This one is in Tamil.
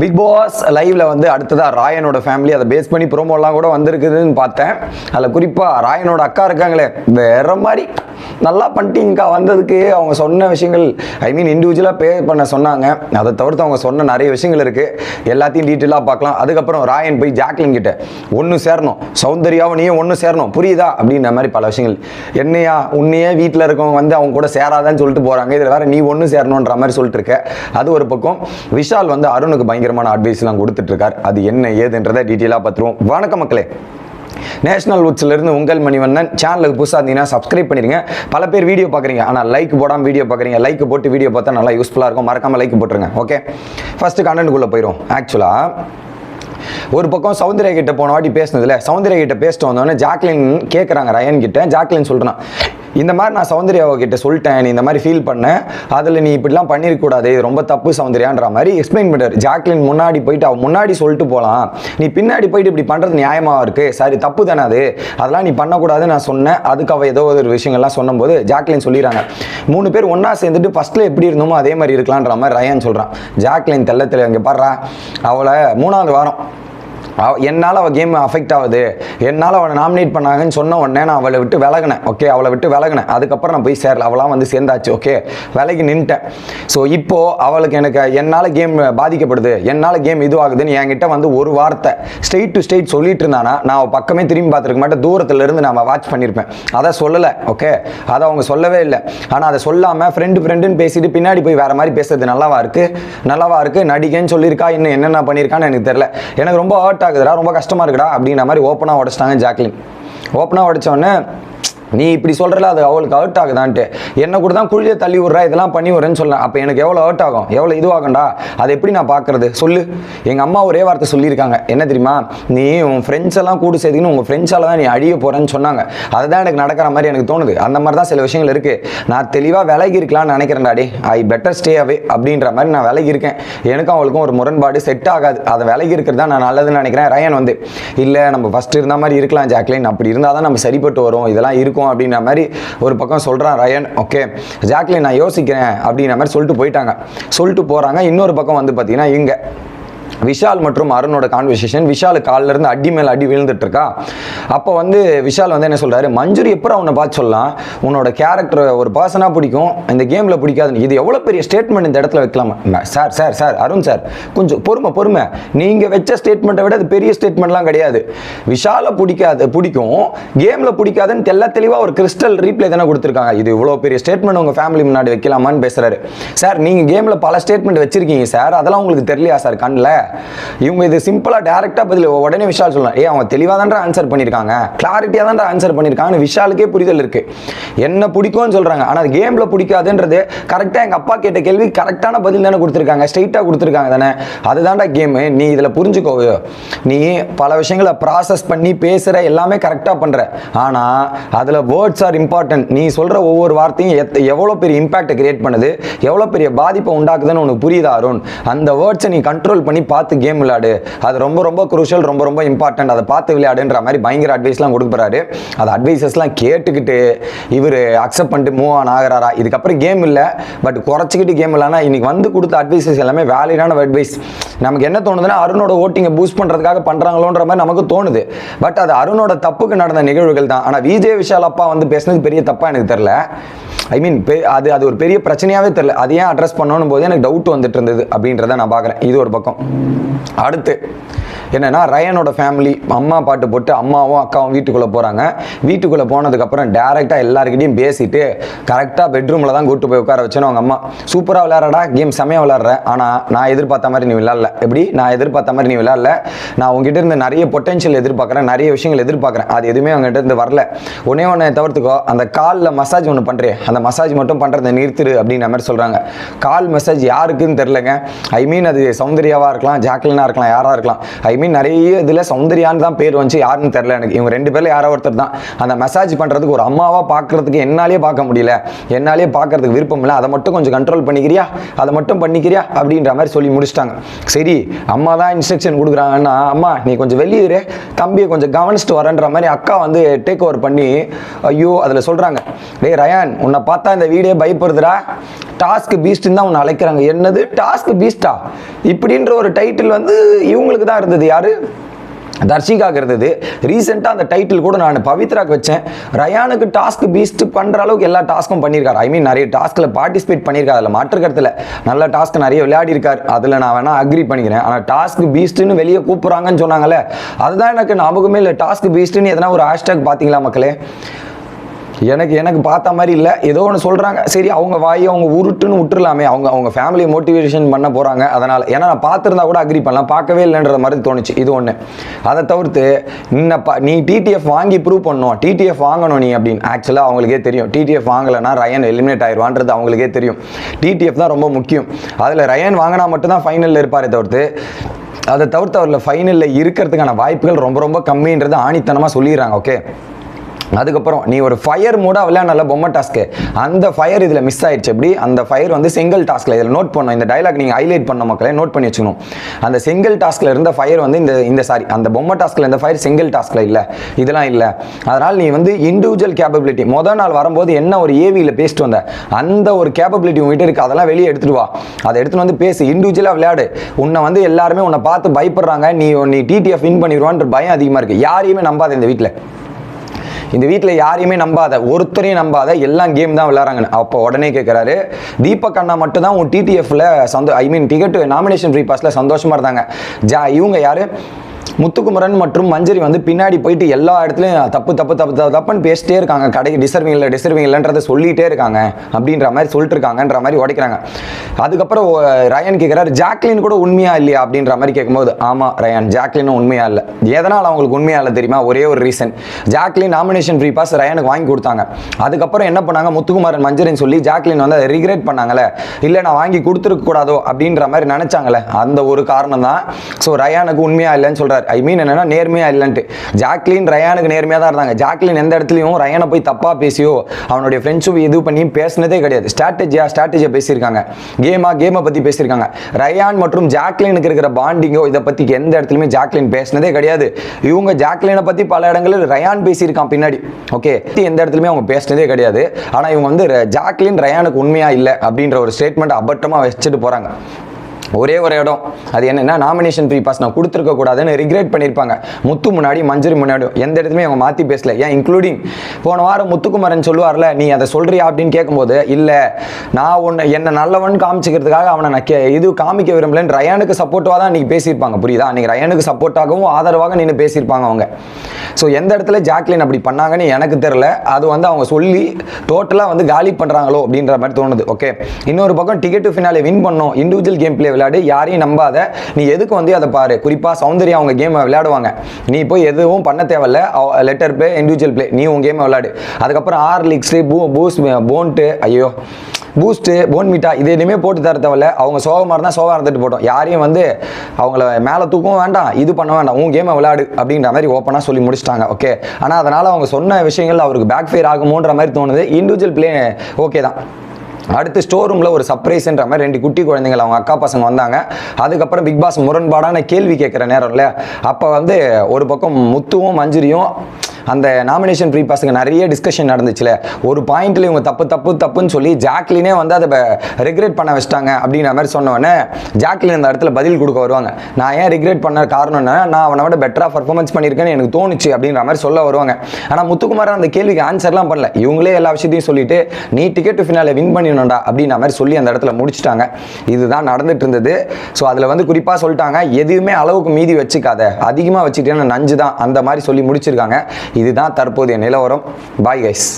பிக் பாஸ் லைவ்ல வந்து அடுத்ததாக ராயனோட ஃபேமிலி அதை பேஸ் பண்ணி ப்ரோமோலாம் கூட வந்திருக்குதுன்னு பார்த்தேன். அதில் குறிப்பாக ராயனோட அக்கா இருக்காங்களே வேற மாதிரி நல்லா பண்ணிட்டீங்கக்கா வந்ததுக்கு அவங்க சொன்ன விஷயங்கள் ஐ மீன் இண்டிவிஜுவலாக பே பண்ண சொன்னாங்க. அதை தவிர்த்து அவங்க சொன்ன நிறைய விஷயங்கள் இருக்குது எல்லாத்தையும் டீட்டெயிலாக பார்க்கலாம். அதுக்கப்புறம் ராயன் போய் ஜாக்லின் கிட்ட ஒன்று சேரணும். சௌந்தர்யாவும் நீயும் ஒன்று சேரணும். புரியுதா? அப்படின்ற மாதிரி பல விஷயங்கள். என்னையா உன்னையே வீட்டில் இருக்கவங்க வந்து அவங்க கூட சேராதான்னு சொல்லிட்டு போகிறாங்க இதில் வேற நீ ஒன்று சேரணுன்ற மாதிரி சொல்லிட்டு இருக்க. அது ஒரு பக்கம். விஷால் வந்து அருணுக்கு பயங்கர பயங்கரமான அட்வைஸ்லாம் கொடுத்துட்டு இருக்கார் அது என்ன ஏதுன்றதை டீட்டெயிலாக பார்த்துருவோம். வணக்கம் மக்களே. நேஷனல் வுட்ஸ்ல இருந்து உங்கள் மணிவண்ணன் சேனலுக்கு புதுசாக இருந்தீங்கன்னா சப்ஸ்கிரைப் பண்ணிருங்க பல பேர் வீடியோ பார்க்குறீங்க. ஆனால் லைக் போடாமல் வீடியோ பார்க்குறீங்க. லைக் போட்டு வீடியோ பார்த்தா நல்லா யூஸ்ஃபுல்லாக இருக்கும். மறக்காம லைக் போட்டுருங்க. ஓகே ஃபர்ஸ்ட் கண்டென்ட்குள்ளே போயிடும் ஆக்சுவலாக ஒரு பக்கம் சௌந்தர்யா கிட்ட போன வாட்டி பேசினதுல சௌந்தர்யா கிட்ட பேசிட்டு வந்தோடனே ஜாக்லின் கேட்குறாங்க ரயன் கிட்ட. ஜாக்லின் சொல்றான் இந்த மாதிரி நான் சௌந்தர்யாவை கிட்ட சொல்லிட்டேன் நீ இந்த மாதிரி ஃபீல் பண்ண. அதில் நீ இப்படிலாம் பண்ணிருக்கூடாது இது ரொம்ப தப்பு சௌந்தர்யான்ற மாதிரி எக்ஸ்பிளைன் பண்ணுறாரு ஜாக்லின் முன்னாடி போயிட்டு அவள் முன்னாடி சொல்லிட்டு போகலாம் நீ பின்னாடி போயிட்டு இப்படி பண்ணுறது நியாயமாக இருக்குது சரி தப்பு தானே அது. அதெல்லாம் நீ பண்ணக்கூடாதுன்னு நான் சொன்னேன். அதுக்கு அவள் ஏதோ ஒரு விஷயங்கள்லாம் சொன்னபோது ஜாக்லின் சொல்லிடுறாங்க. மூணு பேர் ஒன்றா சேர்ந்துட்டு ஃபஸ்ட்டில் எப்படி இருந்தோமோ அதே மாதிரி இருக்கலான்ற மாதிரி ரயான் சொல்கிறான் ஜாக்லின் தெள்ளத்தில் இங்கே பாடுறா அவளை மூணாவது வாரம் என்னால் அவள் கேம் அஃபெக்ட் ஆகுது. என்னால் அவளை நாமினேட் பண்ணாங்கன்னு சொன்ன உடனே நான் அவளை விட்டு விலகினேன். ஓகே அவளை விட்டு விலகினேன். அதுக்கப்புறம் நான் போய் சேரல. அவளாம் வந்து சேர்ந்தாச்சு. ஓகே விலகி நின்ட்டேன். ஸோ இப்போ அவளுக்கு எனக்கு என்னால் கேம் பாதிக்கப்படுது. என்னால் கேம் இதுவாகுதுன்னு என்கிட்ட வந்து ஒரு வார்த்தை ஸ்ட்ரெயிட் டு ஸ்ட்ரெயிட் சொல்லிட்டு இருந்தானா நான் அவள் பக்கமே திரும்பி பார்த்துருக்க மாட்டேன். தூரத்துலேருந்து நான் வாட்ச் பண்ணியிருப்பேன் அதை சொல்லலை. ஓகே அதை அவங்க சொல்லவே இல்லை. ஆனால் அதை சொல்லாமல் ஃப்ரெண்டு ஃப்ரெண்டுன்னு பேசிட்டு பின்னாடி போய் வேறு மாதிரி பேசுறது நல்லாவா இருக்குது நல்லாவா இருக்குது நடிகன்னு சொல்லியிருக்கா? இன்னும் என்னென்ன பண்ணியிருக்கான்னு எனக்கு தெரியல. எனக்கு ரொம்ப ஹர்ட் ஆகுதுடா ரொம்ப கஷ்டமா இருக்குடா அப்படின்ற மாதிரி ஓப்பனாக உடச்சிட்டாங்க ஜாக்லின். ஓப்பனாக உடைச்ச உடனே நீ இப்படி சொல்கிறல அது அவளுக்கு அவுட் ஆகுதான்ட்டு. என்ன கூட தான் குழியை தள்ளி விட்றா இதெல்லாம் பண்ணி விட்றேன்னு சொல்லலாம் அப்போ எனக்கு எவ்வளோ அவுட் ஆகும்? எவ்வளோ இதுவாகண்டா அதை எப்படி நான் பார்க்கறது? சொல்லு. எங்கள் அம்மா ஒரே வார்த்தை சொல்லியிருக்காங்க. என்ன தெரியுமா? நீ உன் ஃப்ரெண்ட்ஸ் எல்லாம் கூடு சேர்த்துக்கின்னு உங்கள் ஃப்ரெண்ட்ஸால தான் நீ அழிய போகிறேன்னு சொன்னாங்க. அதுதான் எனக்கு நடக்கிற மாதிரி எனக்கு தோணுது. அந்த மாதிரி தான் சில விஷயங்கள் இருக்குது நான் தெளிவாக விலகி இருக்கலாம்னு நினைக்கிறேன்டாடி ஐ பெட்டர் ஸ்டே அவே அப்படின்ற மாதிரி நான் விலகி இருக்கேன். எனக்கும் அவளுக்கும் ஒரு முரண்பாடு செட் ஆகாது. அதை விலகி இருக்கிறது தான் நான் நல்லதுன்னு நினைக்கிறேன். ரயன் வந்து இல்லை நம்ம ஃபஸ்ட்டு இருந்த மாதிரி இருக்கலாம் ஜாக்லின். அப்படி இருந்தால் தான் நம்ம சரிப்பட்டு வரும் இதெல்லாம் இருக்கும். அப்படின்ற மாதிரி ஒரு பக்கம் சொல்கிறான் ரயன் ஓகே ஜாக்லின் நான் யோசிக்கிறேன் அப்படின்ற மாதிரி சொல்லிட்டு போயிட்டாங்க. சொல்லிட்டு போகிறாங்க இன்னொரு பக்கம் வந்து பார்த்தீங்கன்னா இங்கே. விஷால் மற்றும் அருணோட கான்வர்சேஷன் விஷால் கால்ல இருந்து அடி மேலே அடி விழுந்துட்டு இருக்கா அப்போ வந்து விஷால் வந்து என்ன சொல்றாரு மஞ்சுரி எப்போ அவனை பார்த்து சொல்லலாம்? உன்னோட கேரக்டர் ஒரு பர்சனாக பிடிக்கும் இந்த கேமில் பிடிக்காது. இது எவ்வளோ பெரிய ஸ்டேட்மெண்ட் இந்த இடத்துல வைக்கலாமா? Sir sir sir Arun sir கொஞ்சம் பொறுமை பொறுமை. நீங்கள் வச்ச ஸ்டேட்மெண்ட்டை விட அது பெரிய ஸ்டேட்மெண்ட்லாம் கிடையாது. விஷாலை பிடிக்காது பிடிக்கும். கேமில் பிடிக்காதுன்னு தெல்ல தெளிவாக ஒரு கிறிஸ்டல் ரீப்ளே தானே கொடுத்துருக்காங்க. இது இவ்வளோ பெரிய ஸ்டேட்மெண்ட் உங்கள் ஃபேமிலி முன்னாடி வைக்கலாமான்னு பேசுகிறாரு சார் நீங்கள் கேமில் பல ஸ்டேட்மெண்ட் வச்சிருக்கீங்க சார் அதெல்லாம் உங்களுக்கு தெரியலையா சார் கண்ணில்? இவங்க இது சிம்பிளாக டேரெக்டாக பதில் உடனே விஷால் சொல்லலாம். ஏ அவங்க தெளிவாக தான்டா ஆன்சர் பண்ணியிருக்காங்க கிளாரிட்டியாக தான்டா ஆன்சர் பண்ணியிருக்காங்கன்னு விஷாலுக்கே புரிதல் இருக்கு. என்ன பிடிக்கும்னு சொல்கிறாங்க ஆனால் அது பிடிக்காதுன்றது கரெக்டாக எங்கள் அப்பா கேட்ட கேள்வி கரெக்டான பதில் தானே கொடுத்துருக்காங்க. ஸ்ட்ரைட்டாக கொடுத்துருக்காங்க தானே. அதுதான்டா கேமு நீ இதில் புரிஞ்சுக்கோ. நீ பல விஷயங்களை ப்ராசஸ் பண்ணி பேசுகிற எல்லாமே கரெக்டாக பண்ணுற ஆனால் அதில் வேர்ட்ஸ் ஆர் இம்பார்ட்டன்ட் நீ சொல்கிற ஒவ்வொரு வார்த்தையும் எத் எவ்வளோ பெரிய இம்பாக்டை கிரியேட் பண்ணுது எவ்வளோ பெரிய பாதிப்பை உண்டாக்குதுன்னு உனக்கு புரியுதா அருண்? அந்த வேர்ட்ஸை நீ கண்ட்ரோல் பண்ணி பார்த்து கேம் விளையாடு. அது ரொம்ப ரொம்ப குரூஷியல் ரொம்ப ரொம்ப இம்பார்ட்டன்ட் அதை பார்த்து விளையாடுன்ற மாதிரி பயங்கர அட்வைஸ்லாம் கொடுக்குறாரு அது அட்வைசஸ்லாம் கேட்டுக்கிட்டு இவர் அக்செப்ட் பண்ணிட்டு மூவ் ஆன் ஆகிறாரா? இதுக்கப்புறம் கேம் இல்லை. பட் குறைச்சிக்கிட்டு கேம் இல்லைனா இன்னைக்கு வந்து கொடுத்த அட்வைசஸ் எல்லாமே வேலிடான அட்வைஸ் நமக்கு என்ன தோணுதுன்னா அருணோட ஓட்டிங்கை பூஸ்ட் பண்ணுறதுக்காக பண்ணுறாங்களோன்ற மாதிரி நமக்கு தோணுது. பட் அது அருணோட தப்புக்கு நடந்த நிகழ்வுகள் தான். ஆனால் விஜய் விஷால் அப்பா வந்து பேசுனது பெரிய தப்பாக எனக்கு தெரில ஐ மீன் அது அது ஒரு பெரிய பிரச்சனையாகவே தெரியல. அது ஏன் அட்ரஸ் பண்ணணும் போது எனக்கு டவுட் வந்துட்டு இருந்தது அப்படின்றத நான் பார்க்குறேன். இது ஒரு பக்கம். அடுத்து என்னென்னா ரயனோட ஃபேமிலி அம்மா பாட்டு போட்டு அம்மாவும் அக்காவும் வீட்டுக்குள்ளே போகிறாங்க வீட்டுக்குள்ளே போனதுக்கப்புறம் டேரெக்டாக எல்லாருக்கிட்டையும் பேசிட்டு கரெக்டாக பெட்ரூமில் தான் கூட்டு போய் உட்கார வச்சேன்னு அவங்க அம்மா. சூப்பராக விளையாடுறா கேம் செமையாக விளாட்றேன் ஆனால் நான் எதிர்பார்த்த மாதிரி நீ விளாட்ல எப்படி? நான் எதிர்பார்த்த மாதிரி நீ விளாட்ல நான் உங்ககிட்ட இருந்து நிறைய பொட்டென்ஷியல் எதிர்பார்க்குறேன் நிறைய விஷயங்கள் எதிர்பார்க்குறேன். அது எதுவுமே அவங்ககிட்ட இருந்து வரல. ஒன்னே ஒன்று தவிர்த்துக்கோ அந்த காலில் மசாஜ் ஒன்று பண்ணுறேன் அந்த மசாஜ் மட்டும் பண்ணுறதை நிறுத்திடு அப்படின்ற மாதிரி சொல்கிறாங்க கால் மசாஜ் யாருக்குன்னு தெரிலங்க ஐ மீன் அது சௌந்தர்யாவாக இருக்கலாம் ஜாக்லினாக இருக்கலாம் யாராக இருக்கலாம். ஐ மீன் நிறைய இதில் சௌந்தர்யான்னு தான் பேர் வந்துச்சு. யாருன்னு தெரில எனக்கு. இவங்க ரெண்டு பேரில் யாரோ ஒருத்தர் தான். அந்த மெசேஜ் பண்ணுறதுக்கு ஒரு அம்மாவாக பார்க்குறதுக்கு என்னாலே பார்க்க முடியல. என்னாலே பார்க்கறதுக்கு விருப்பம் இல்லை. அதை மட்டும் கொஞ்சம் கண்ட்ரோல் பண்ணிக்கிறியா? அதை மட்டும் பண்ணிக்கிறியா? அப்படின்ற மாதிரி சொல்லி முடிச்சிட்டாங்க. சரி அம்மா தான் இன்ஸ்ட்ரக்ஷன் கொடுக்குறாங்கன்னா அம்மா நீ கொஞ்சம் வெளியே தம்பியை கொஞ்சம் கவனிச்சுட்டு வரேன்ற மாதிரி அக்கா வந்து டேக் ஓவர் பண்ணி ஐயோ அதில் சொல்கிறாங்க டே ரயான் உன்னை பார்த்தா இந்த வீடே பயப்படுதுடா. டாஸ்க் பீஸ்ட்னு தான் உன்னை அழைக்கிறாங்க. என்னது? டாஸ்க் பீஸ்டா இப்படின்ற ஒரு டைட்டில் வந்து இவங்களுக்கு தான் இருந்தது. யாரு? தர்ஷிகாக்கு இருந்தது. ரீசெண்டாக அந்த டைட்டில் கூட நான் பவித்ராக்கு வச்சேன். ரயானுக்கு டாஸ்க் பீஸ்ட் பண்ணுற அளவுக்கு எல்லா டாஸ்க்கும் பண்ணியிருக்காரு. ஐ மீன் நிறைய டாஸ்கில் பார்ட்டிசிபேட் பண்ணியிருக்காரு. அதில் மாற்று கருத்தில் நல்ல டாஸ்க் நிறைய விளையாடி இருக்கார் அதில் நான் வேணால் அக்ரி பண்ணிக்கிறேன். ஆனால் டாஸ்க் பீஸ்ட்னு வெளியே கூப்பிட்றாங்கன்னு சொன்னாங்கல்ல அதுதான் எனக்கு ஞாபகமே இல்லை. டாஸ்க் பீஸ்ட்டுன்னு எதனா ஒரு ஹேஷ்டேக் பார்த்தீங்களா மக்களே? எனக்கு எனக்கு பார்த்த மாதிரி இல்லை. ஏதோ ஒன்று சொல்கிறாங்க சரி அவங்க வாய் அவங்க உருட்டுன்னு விட்டுருலாமே அவங்க அவங்க ஃபேமிலியை மோட்டிவேஷன் பண்ண போகிறாங்க அதனால் ஏன்னா நான் பார்த்துருந்தா கூட அக்ரி பண்ணலாம். பார்க்கவே இல்லைன்ற மாதிரி தோணுச்சு. இது ஒன்று அதை தவிர்த்து இன்னப்பா நீ டிடிஎஃப் வாங்கி ப்ரூவ் பண்ணோம். டிடிஎஃப் வாங்கணும் நீ அப்படின்னு. ஆக்சுவலாக அவங்களுக்கே தெரியும். டிடிஎஃப் வாங்கலைன்னா ரயன் எலிமினேட் ஆயிடுவான்றது அவங்களுக்கே தெரியும். டிடிஎஃப் தான் ரொம்ப முக்கியம். அதில் ரயன் வாங்கினா மட்டும்தான் ஃபைனலில் இருப்பாரே தவிர்த்து அதை தவிர்த்து அவரில் ஃபைனலில் இருக்கிறதுக்கான வாய்ப்புகள் ரொம்ப ரொம்ப கம்மின்றது ஆணித்தனமாக சொல்லிடுறாங்க ஓகே அதுக்கப்புறம் நீ ஒரு ஃபயர் மூடாக விளையாடல பொம்மை டாஸ்க்கு அந்த ஃபயர் இதில் மிஸ் ஆயிடுச்சு. எப்படி? அந்த ஃபயர் வந்து சிங்கிள் டாஸ்கில் இதில் நோட் பண்ணும் இந்த டைலாக் நீங்கள் ஹைலைட் பண்ண மக்களே நோட் பண்ணி வச்சுக்கணும். அந்த சிங்கிள் டாஸ்கில் இருந்த ஃபயர் வந்து இந்த இந்த சாரி அந்த பொம்மை டாஸ்கில் இருந்த ஃபயர் சிங்கிள் டாஸ்கில் இல்லை. இதெல்லாம் இல்லை. அதனால் நீ வந்து இண்டிவிஜுவல் கேப்பபிலிட்டி மொதல் நாள் வரும்போது என்ன ஒரு ஏவியில் பேசிட்டு வந்த? அந்த ஒரு கேப்பபிலிட்டி உங்ககிட்ட இருக்குது அதெல்லாம் வெளியே எடுத்துட்டு வா. அதை எடுத்துகிட்டு வந்து பேசு. இண்டிவிஜுவலாக விளையாடு. உன்னை வந்து எல்லாருமே உன்னை பார்த்து பயப்படுறாங்க. நீ நீ டிடிஎஃப் வின் பண்ணிடுவான்ற பயம் அதிகமாக இருக்குது யாரையுமே நம்பாத இந்த வீட்டில் இந்த வீட்டில் யாரையுமே நம்பாத ஒருத்தரையும் நம்பாத எல்லாம் கேம் தான் விளையாடுறாங்கன்னு. அப்போ உடனே கேட்குறாரு தீபக் அண்ணா மட்டும் தான் உன் டிடிஎஃப்ல சந்தோ I mean ticket nomination free பாஸில் சந்தோஷமாக இருந்தாங்க. ஜா இவங்க யார்? முத்துக்குமரன் மற்றும் மஞ்சரி வந்து பின்னாடி போயிட்டு எல்லா இடத்துலையும் தப்பு தப்பு தப்பு தப்பு தப்புன்னு பேசிட்டே இருக்காங்க. கடைக்கு டிசர்விங் இல்லை டிசர்விங் இல்லைன்றதை சொல்லிட்டே இருக்காங்க. அப்படின்ற மாதிரி சொல்லிட்டு இருக்காங்கன்ற மாதிரி உடைக்கிறாங்க. அதுக்கப்புறம் ஓ, ரயான் கேட்குறாரு ஜாக்லின் கூட உண்மையா இல்லையா? அப்படின்ற மாதிரி கேட்கும்போது ஆமாம் ரயான் ஜாக்லினும் உண்மையா இல்லை. எதனால் அவங்களுக்கு உண்மையா இல்லை தெரியுமா? ஒரே ஒரு reason Jacqueline nomination free pass ரயானுக்கு வாங்கி கொடுத்தாங்க. அதுக்கப்புறம் என்ன பண்ணாங்க? முத்துக்குமாரன் மஞ்சரின்னு சொல்லி ஜாக்லின் வந்து அதை ரிக்ரெட் பண்ணாங்களே இல்லை நான் வாங்கி கொடுத்துருக்க கூடாதோ? அப்படின்ற மாதிரி நினைச்சாங்களே அந்த ஒரு காரணம் தான் ஸோ ரயானுக்கு உண்மையா இல்லைன்னு சொல்கிறார் ஐ மீன் என்னன்னா நேர்மையா இல்லைன்ட்டு. ஜாக்லின் ரயானுக்கு நேர்மையா தான் இருந்தாங்க. ஜாக்லின் எந்த இடத்துலையும் ரயானை போய் தப்பா பேசியோ அவனுடைய ஃப்ரெண்ட்ஸும் இது பண்ணி பேசினதே கிடையாது. ஸ்ட்ராட்டஜியாக ஸ்ட்ராட்டஜியா பேசியிருக்காங்க. கேமா கேமை பத்தி பேசியிருக்காங்க. ரயான் மற்றும் ஜாக்லினுக்கு இருக்கிற பாண்டிங்கோ இதை பத்தி எந்த இடத்துலையுமே ஜாக்லின் பேசினதே கிடையாது. இவங்க ஜாக்லினை பத்தி பல இடங்களில் ரயான் பேசியிருக்கான் பின்னாடி. ஓகே எந்த இடத்துலையுமே அவங்க பேசினதே கிடையாது. ஆனா இவங்க வந்து ஜாக்லின் ரயானுக்கு உண்மையா இல்லை அப்படின்ற ஒரு ஸ்டேட்மெண்ட் அபட்டமா வச்சுட்டு போறாங்க. ஒரே ஒரு இடம். அது என்னென்னா நாமினேஷன் ப்ரீ பாஸ் நான் கொடுத்துருக்க கூடாதுன்னு ரிக்ரெட் பண்ணியிருப்பாங்க முத்து முன்னாடி மஞ்சரி முன்னாடியும் எந்த இடத்துலையும் அவங்க மாற்றி பேசல. ஏன்? இன்க்ளூடிங் போன வாரம் முத்துக்குமரன் சொல்லுவார்ல நீ அதை சொல்றியா? அப்படின்னு கேட்கும்போது இல்லை. நான் ஒன்று என்னை நல்லவன் காமிச்சிக்கிறதுக்காக அவனை நான் கே இது காமிக்க விரும்பலன்னு ரயானுக்கு சப்போர்ட்டாக தான் அன்றைக்கி பேசியிருப்பாங்க. புரியுதா? அன்றைக்கி ரயானுக்கு சப்போர்ட்டாகவும் ஆதரவாக நின்று பேசியிருப்பாங்க அவங்க. ஸோ எந்த இடத்துல ஜாக்லின் அப்படி பண்ணாங்கன்னு எனக்கு தெரில அது வந்து அவங்க சொல்லி டோட்டலாக வந்து காலி பண்ணுறாங்களோ அப்படின்ற மாதிரி தோணுது. ஓகே இன்னொரு பக்கம் டிக்கெட் ஃபினாலே வின் பண்ணோம். இண்டிவிஜுவல் கேம் பிளே விளையாடு யாரையும் நம்பாத. நீ எதுக்கு வந்து அதை பாரு? குறிப்பாக சௌந்தர்யா அவங்க கேமை விளையாடுவாங்க. நீ போய் எதுவும் பண்ண தேவையில்ல. லெட்டர் பிளே இண்டிவிஜுவல் பிளே நீ உன் கேமை விளையாடு. அதுக்கப்புறம் ஆர் லீக்ஸு பூ பூஸ் போன்ட்டு ஐயோ பூஸ்ட்டு போன்மீட்டா இது எதுவுமே போட்டு தர தேவையில்ல. அவங்க சோகமாக இருந்தால் சோகம் இருந்துட்டு போட்டோம். யாரையும் வந்து அவங்கள மேலே தூக்கவும் வேண்டாம் இது பண்ண வேண்டாம். உன் கேமை விளையாடு அப்படின்ற மாதிரி ஓப்பனாக சொல்லி முடிச்சிட்டாங்க ஓகே ஆனால் அதனால் அவங்க சொன்ன விஷயங்கள் அவருக்கு பேக் ஃபயர் ஆகுமோன்ற மாதிரி தோணுது. இண்டிவிஜுவல் பிளே ஓகே தான். அடுத்து ஸ்டோர் ரூமில் ஒரு சர்ப்ரைஸ்ன்ற மாதிரி ரெண்டு குட்டி குழந்தைங்கள் அவங்க அக்கா பசங்க வந்தாங்க. அதுக்கப்புறம் பிக் பாஸ் முரண்பாடான கேள்வி கேட்குற நேரம் இல்லை அப்போ வந்து ஒரு பக்கம் முத்துவும் மஞ்சுரியும் அந்த நாமினேஷன் ப்ரீ பாஸுக்கு நிறைய டிஸ்கஷன் நடந்துச்சுல. ஒரு பாயிண்ட்ல இவங்க தப்பு தப்பு தப்புன்னு சொல்லி ஜாக்லினே வந்து அதை ரிக்ரெட் பண்ண வச்சிட்டாங்க அப்படின்ற மாதிரி சொன்னவொடனே ஜாக்லின் அந்த இடத்துல பதில் கொடுக்க வருவாங்க. நான் ஏன் ரிக்ரெட் பண்ண காரணம் என்ன நான் அவனை விட பெட்டராக பர்ஃபார்மன்ஸ் பண்ணியிருக்கேன்னு எனக்கு தோணுச்சு அப்படின்ற மாதிரி சொல்ல வருவாங்க. ஆனால் முத்துக்குமார் அந்த கேள்விக்கு ஆன்சர்லாம் பண்ணல. இவங்களே எல்லா விஷயத்தையும் சொல்லிட்டு நீ டிக்கெட் ஃபினாலே வின் பண்ணிடணும்டா அப்படின்ற மாதிரி சொல்லி அந்த இடத்துல முடிச்சிட்டாங்க. இதுதான் நடந்துட்டு இருந்தது. ஸோ அதில் வந்து குறிப்பாக சொல்லிட்டாங்க எதுவுமே அளவுக்கு மீதி வச்சுக்காத. அதிகமாக வச்சுக்கிட்டேன்னு நஞ்சு தான். அந்த மாதிரி சொல்லி முடிச்சிருக்காங்க. இதுதான் தற்போதைய நிலவரம். Bye guys